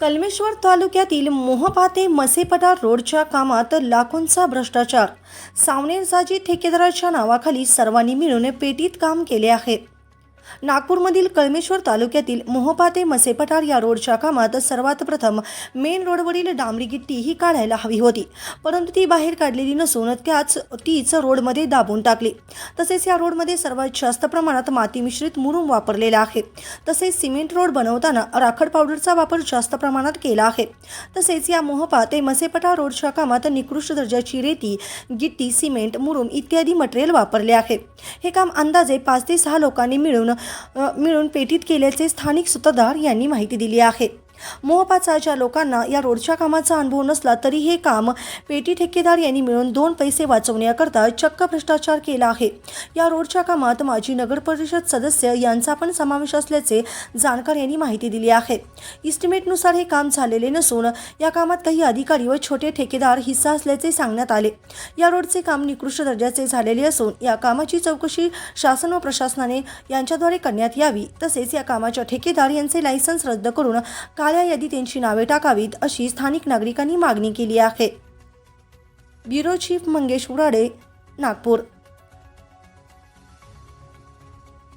कलमेश्वर तालुक्यातील मोहपा ते मसेपटा रोडच्या कामात लाखोंचा भ्रष्टाचार. सावनेरसाजी ठेकेदाराच्या नावाखाली सर्वांनी मिळून पेटीत काम केले आहे. नागपूरमधील कळमेश्वर तालुक्यातील मोहपा ते मसेपठार या रोडच्या कामात सर्वात प्रथम मेन रोडवरील डांबरी गिट्टी ही काढायला हवी होती. परंतु ती बाहेर काढलेली नसून त्याच तीच रोडमध्ये दाबून टाकली. तसेच या रोडमध्ये सर्वात जास्त प्रमाणात माती मिश्रित मुरुम वापरलेला आहे. तसेच सिमेंट रोड बनवताना राखड पावडरचा वापर जास्त प्रमाणात केला आहे. तसेच या मोहपा ते मसेपठार रोडच्या कामात निकृष्ट दर्जाची रेती गिट्टी सिमेंट मुरुम इत्यादी मटेरियल वापरले आहे. हे काम अंदाजे पाच ते सहा लोकांनी मिळून मिळून पेटीत केल्याचे स्थानिक सूत्रधार यांनी माहिती दिली आहे. मोहपाचाच्या लोकांना या रोडच्या कामाचा अनुभव नसला तरी हे काम पेटी ठेकेदार यांनी मिळून दोन पैसे वाचवण्याकरता चक्क भ्रष्टाचार केला आहे. या रोडच्या कामात माजी नगर परिषद सदस्य यांचा पण समावेश असल्याचे जाणकार यांनी माहिती दिली आहे. इस्टिमेटनुसार हे काम झालेले नसून या कामात काही अधिकारी व छोटे ठेकेदार हिस्सा असल्याचे सांगण्यात आले. या रोडचे काम निकृष्ट दर्जाचे झालेले असून या कामाची चौकशी शासन व प्रशासनाने यांच्याद्वारे करण्यात यावी तसेच या कामाच्या ठेकेदार यांचे लायसन्स रद्द करून काळ्या यादीत त्यांची नावे टाकावीत अशी स्थानिक नागरिकांनी मागणी केली आहे. Bureau chief Mangesh Urade Nagpur.